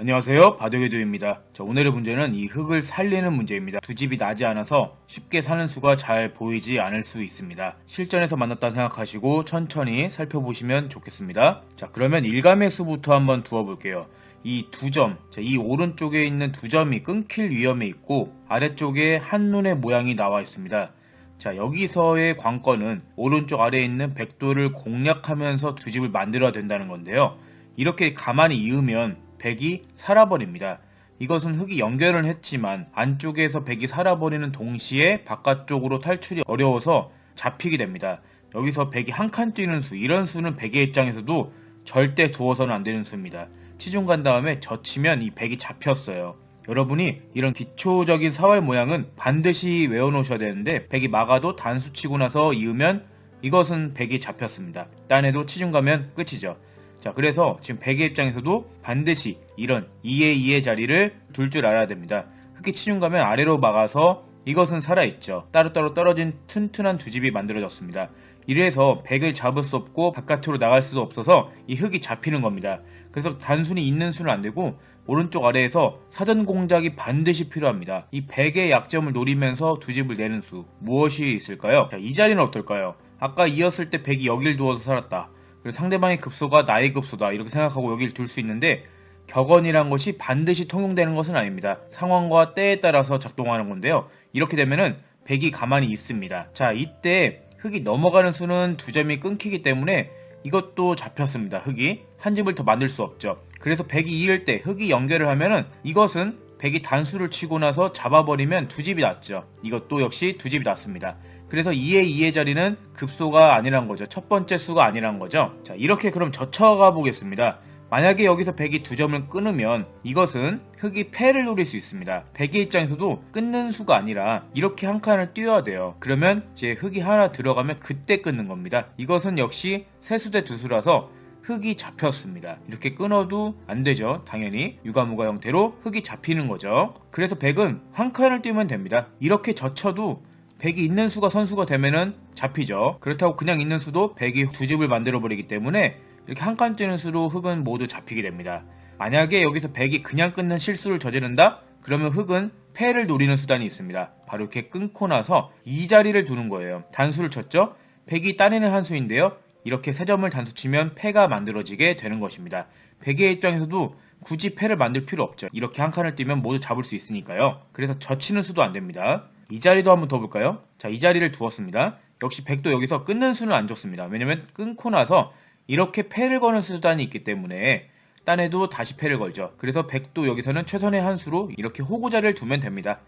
안녕하세요. 바둑의도입니다. 자, 오늘의 문제는 이 흙을 살리는 문제입니다. 두 집이 나지 않아서 쉽게 사는 수가 잘 보이지 않을 수 있습니다. 실전에서 만났다 생각하시고 천천히 살펴보시면 좋겠습니다. 자 그러면 일감의 수부터 한번 두어 볼게요. 이 두 점, 자, 이 오른쪽에 있는 두 점이 끊길 위험에 있고 아래쪽에 한눈의 모양이 나와 있습니다. 자, 여기서의 관건은 오른쪽 아래에 있는 백도를 공략하면서 두 집을 만들어야 된다는 건데요. 이렇게 가만히 이으면 백이 살아버립니다. 이것은 흙이 연결을 했지만 안쪽에서 백이 살아버리는 동시에 바깥쪽으로 탈출이 어려워서 잡히게 됩니다. 여기서 백이 한 칸 뛰는 수, 이런 수는 백의 입장에서도 절대 두어서는 안 되는 수입니다. 치중 간 다음에 젖히면 이 백이 잡혔어요. 여러분이 이런 기초적인 사활 모양은 반드시 외워놓으셔야 되는데 백이 막아도 단수 치고 나서 이으면 이것은 백이 잡혔습니다. 딴에도 치중 가면 끝이죠. 자, 그래서 지금 백의 입장에서도 반드시 이런 2의 2의 자리를 둘 줄 알아야 됩니다. 흑이 치중 가면 아래로 막아서 이것은 살아있죠. 따로따로 떨어진 튼튼한 두 집이 만들어졌습니다. 이래서 백을 잡을 수 없고 바깥으로 나갈 수도 없어서 이 흙이 잡히는 겁니다. 그래서 단순히 있는 수는 안 되고 오른쪽 아래에서 사전 공작이 반드시 필요합니다. 이 백의 약점을 노리면서 두 집을 내는 수 무엇이 있을까요? 자, 이 자리는 어떨까요? 아까 이었을 때 백이 여길 두어서 살았다. 상대방의 급소가 나의 급소다 이렇게 생각하고 여길 둘수 있는데 격언이란 것이 반드시 통용되는 것은 아닙니다. 상황과 때에 따라서 작동하는 건데요. 이렇게 되면은 백이 가만히 있습니다. 자, 이때 흙이 넘어가는 수는 두 점이 끊기기 때문에 이것도 잡혔습니다. 흙이 한 집을 더 만들 수 없죠. 그래서 백이 이을 때 흙이 연결을 하면은 이것은 백이 단수를 치고 나서 잡아버리면 두 집이 났죠. 이것도 역시 두 집이 났습니다. 그래서 2의 2의 자리는 급소가 아니란 거죠. 첫 번째 수가 아니란 거죠. 자, 이렇게 그럼 젖혀가 보겠습니다. 만약에 여기서 백이 두 점을 끊으면 이것은 흙이 패를 노릴 수 있습니다. 백의 입장에서도 끊는 수가 아니라 이렇게 한 칸을 띄워야 돼요. 그러면 이제 흙이 하나 들어가면 그때 끊는 겁니다. 이것은 역시 세수 대 두수라서 흙이 잡혔습니다. 이렇게 끊어도 안 되죠. 당연히 유가무가 형태로 흙이 잡히는 거죠. 그래서 백은 한 칸을 띄우면 됩니다. 이렇게 젖혀도 백이 있는 수가 선수가 되면은 잡히죠. 그렇다고 그냥 있는 수도 백이 두 집을 만들어 버리기 때문에 이렇게 한 칸 뛰는 수로 흙은 모두 잡히게 됩니다. 만약에 여기서 백이 그냥 끊는 실수를 저지른다? 그러면 흙은 패를 노리는 수단이 있습니다. 바로 이렇게 끊고 나서 이 자리를 두는 거예요. 단수를 쳤죠? 백이 따내는 한 수인데요. 이렇게 세 점을 단수 치면 패가 만들어지게 되는 것입니다. 백의 입장에서도 굳이 패를 만들 필요 없죠. 이렇게 한 칸을 뛰면 모두 잡을 수 있으니까요. 그래서 젖히는 수도 안 됩니다. 이 자리도 한번 더 볼까요? 자, 이 자리를 두었습니다. 역시 백도 여기서 끊는 수는 안 좋습니다. 왜냐면 끊고 나서 이렇게 패를 거는 수단이 있기 때문에 딴에도 다시 패를 걸죠. 그래서 백도 여기서는 최선의 한 수로 이렇게 호구자를 두면 됩니다.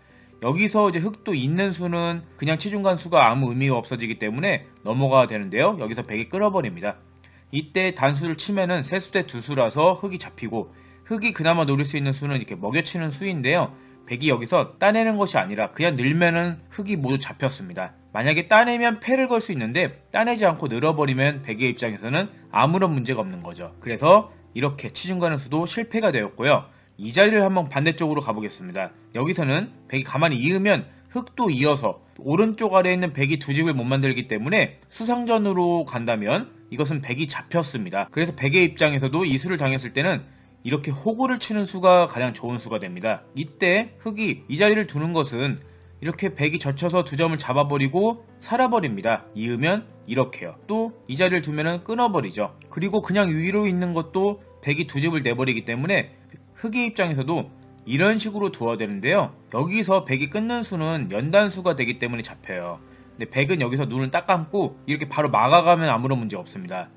여기서 이제 흙도 있는 수는 그냥 치중간 수가 아무 의미가 없어지기 때문에 넘어가야 되는데요. 여기서 백이 끌어버립니다. 이때 단수를 치면은 세수 대 두 수라서 흙이 잡히고 흙이 그나마 노릴 수 있는 수는 이렇게 먹여치는 수인데요. 백이 여기서 따내는 것이 아니라 그냥 늘면은 흙이 모두 잡혔습니다. 만약에 따내면 패를 걸 수 있는데 따내지 않고 늘어버리면 백의 입장에서는 아무런 문제가 없는 거죠. 그래서 이렇게 치중 가는 수도 실패가 되었고요. 이 자리를 한번 반대쪽으로 가보겠습니다. 여기서는 백이 가만히 이으면 흙도 이어서 오른쪽 아래에 있는 백이 두 집을 못 만들기 때문에 수상전으로 간다면 이것은 백이 잡혔습니다. 그래서 백의 입장에서도 이 수를 당했을 때는 이렇게 호구를 치는 수가 가장 좋은 수가 됩니다. 이때 흙이 이 자리를 두는 것은 이렇게 백이 젖혀서 두 점을 잡아버리고 살아버립니다. 이으면 이렇게요. 또 이 자리를 두면은 끊어버리죠. 그리고 그냥 위로 있는 것도 백이 두 집을 내버리기 때문에 흙의 입장에서도 이런 식으로 두어야 되는데요. 여기서 백이 끊는 수는 연단수가 되기 때문에 잡혀요. 근데 백은 여기서 눈을 딱 감고 이렇게 바로 막아가면 아무런 문제 없습니다.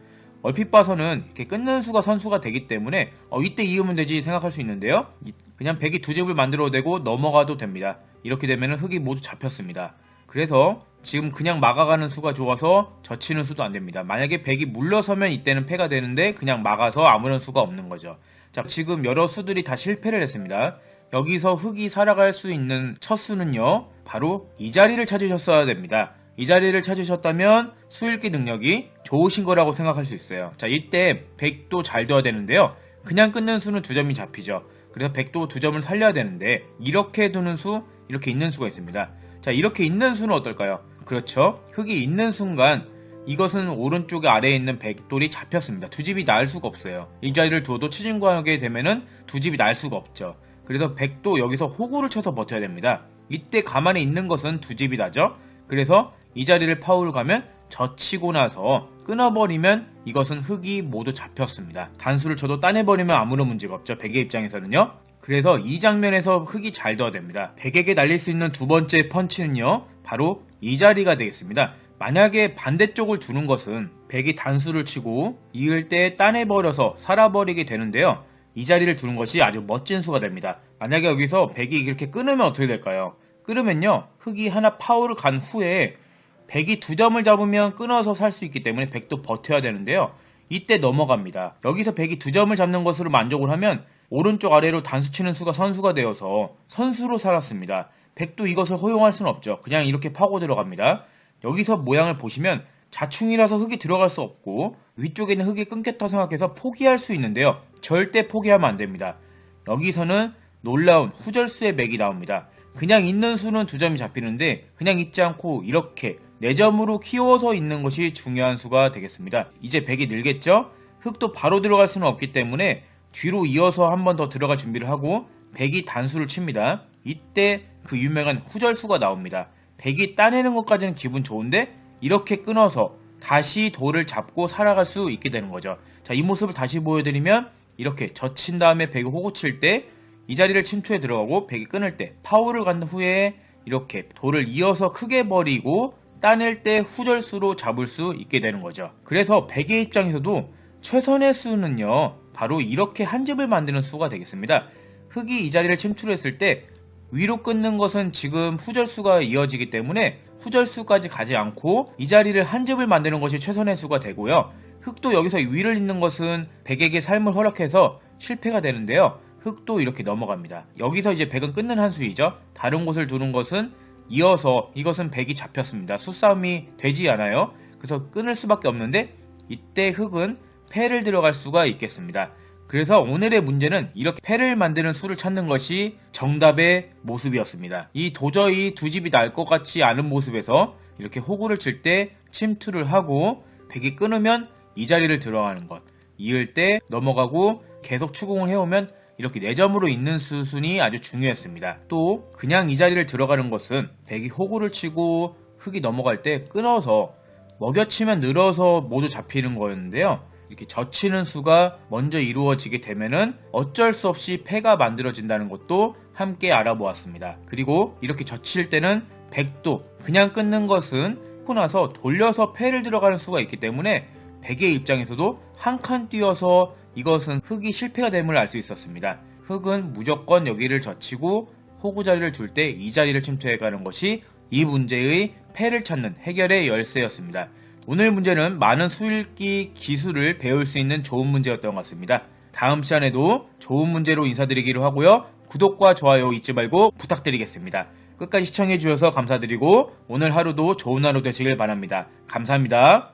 얼핏 봐서는 이렇게 끊는 수가 선수가 되기 때문에 어, 이때 이으면 되지 생각할 수 있는데요. 그냥 백이 두 집을 만들어도 되고 넘어가도 됩니다. 이렇게 되면 흙이 모두 잡혔습니다. 그래서 지금 그냥 막아가는 수가 좋아서 젖히는 수도 안 됩니다. 만약에 백이 물러서면 이때는 패가 되는데 그냥 막아서 아무런 수가 없는 거죠. 자, 지금 여러 수들이 다 실패를 했습니다. 여기서 흙이 살아갈 수 있는 첫 수는요, 바로 이 자리를 찾으셨어야 됩니다. 이 자리를 찾으셨다면 수읽기 능력이 좋으신 거라고 생각할 수 있어요. 자, 이때 100도 잘 둬야 되는데요. 그냥 끊는 수는 두 점이 잡히죠. 그래서 100도 두 점을 살려야 되는데, 이렇게 두는 수, 이렇게 있는 수가 있습니다. 자, 이렇게 있는 수는 어떨까요? 그렇죠. 흙이 있는 순간 이것은 오른쪽에 아래에 있는 백돌이 잡혔습니다. 두 집이 날 수가 없어요. 이 자리를 두어도 치진과하게 되면은 두 집이 날 수가 없죠. 그래서 백도 여기서 호구를 쳐서 버텨야 됩니다. 이때 가만히 있는 것은 두 집이 나죠. 그래서 이 자리를 파울 가면 젖히고 나서 끊어버리면 이것은 흙이 모두 잡혔습니다. 단수를 쳐도 따내버리면 아무런 문제가 없죠. 백의 입장에서는요. 그래서 이 장면에서 흙이 잘 둬야 됩니다. 백에게 날릴 수 있는 두 번째 펀치는요. 바로 이 자리가 되겠습니다. 만약에 반대쪽을 두는 것은 백이 단수를 치고 이을 때 따내버려서 살아버리게 되는데요. 이 자리를 두는 것이 아주 멋진 수가 됩니다. 만약에 여기서 백이 이렇게 끊으면 어떻게 될까요? 끊으면요. 흙이 하나 파울을 간 후에 백이 두 점을 잡으면 끊어서 살 수 있기 때문에 백도 버텨야 되는데요. 이때 넘어갑니다. 여기서 백이 두 점을 잡는 것으로 만족을 하면 오른쪽 아래로 단수 치는 수가 선수가 되어서 선수로 살았습니다. 백도 이것을 허용할 수는 없죠. 그냥 이렇게 파고 들어갑니다. 여기서 모양을 보시면 자충이라서 흙이 들어갈 수 없고 위쪽에 있는 흙이 끊겼다 생각해서 포기할 수 있는데요. 절대 포기하면 안 됩니다. 여기서는 놀라운 후절수의 맥이 나옵니다. 그냥 있는 수는 두 점이 잡히는데 그냥 있지 않고 이렇게 네 점으로 키워서 있는 것이 중요한 수가 되겠습니다. 이제 백이 늘겠죠? 흙도 바로 들어갈 수는 없기 때문에 뒤로 이어서 한 번 더 들어갈 준비를 하고 백이 단수를 칩니다. 이때 그 유명한 후절수가 나옵니다. 백이 따내는 것까지는 기분 좋은데 이렇게 끊어서 다시 돌을 잡고 살아갈 수 있게 되는 거죠. 자, 이 모습을 다시 보여드리면 이렇게 젖힌 다음에 백이 호구 칠 때 이 자리를 침투에 들어가고 백이 끊을 때 파워를 간 후에 이렇게 돌을 이어서 크게 버리고 따낼 때 후절수로 잡을 수 있게 되는 거죠. 그래서 백의 입장에서도 최선의 수는요, 바로 이렇게 한 집을 만드는 수가 되겠습니다. 흙이 이 자리를 침투를 했을 때 위로 끊는 것은 지금 후절수가 이어지기 때문에 후절수까지 가지 않고 이 자리를 한 집을 만드는 것이 최선의 수가 되고요. 흙도 여기서 위를 잇는 것은 백에게 삶을 허락해서 실패가 되는데요. 흙도 이렇게 넘어갑니다. 여기서 이제 백은 끊는 한 수이죠. 다른 곳을 두는 것은 이어서 이것은 백이 잡혔습니다. 수싸움이 되지 않아요. 그래서 끊을 수밖에 없는데 이때 흙은 패를 들어갈 수가 있겠습니다. 그래서 오늘의 문제는 이렇게 패를 만드는 수를 찾는 것이 정답의 모습이었습니다. 이 도저히 두 집이 날 것 같지 않은 모습에서 이렇게 호구를 칠 때 침투를 하고 백이 끊으면 이 자리를 들어가는 것. 이을 때 넘어가고 계속 추궁을 해오면 이렇게 4점으로 있는 수순이 아주 중요했습니다. 또 그냥 이 자리를 들어가는 것은 백이 호구를 치고 흙이 넘어갈 때 끊어서 먹여치면 늘어서 모두 잡히는 거였는데요. 이렇게 젖히는 수가 먼저 이루어지게 되면은 어쩔 수 없이 패가 만들어진다는 것도 함께 알아보았습니다. 그리고 이렇게 젖힐 때는 백도 그냥 끊는 것은 하고 나서 돌려서 패를 들어가는 수가 있기 때문에 백의 입장에서도 한 칸 뛰어서 이것은 흙이 실패가 됨을 알 수 있었습니다. 흙은 무조건 여기를 젖히고 호구 자리를 둘 때 이 자리를 침투해 가는 것이 이 문제의 패를 찾는 해결의 열쇠였습니다. 오늘 문제는 많은 수읽기 기술을 배울 수 있는 좋은 문제였던 것 같습니다. 다음 시간에도 좋은 문제로 인사드리기로 하고요. 구독과 좋아요 잊지 말고 부탁드리겠습니다. 끝까지 시청해 주셔서 감사드리고 오늘 하루도 좋은 하루 되시길 바랍니다. 감사합니다.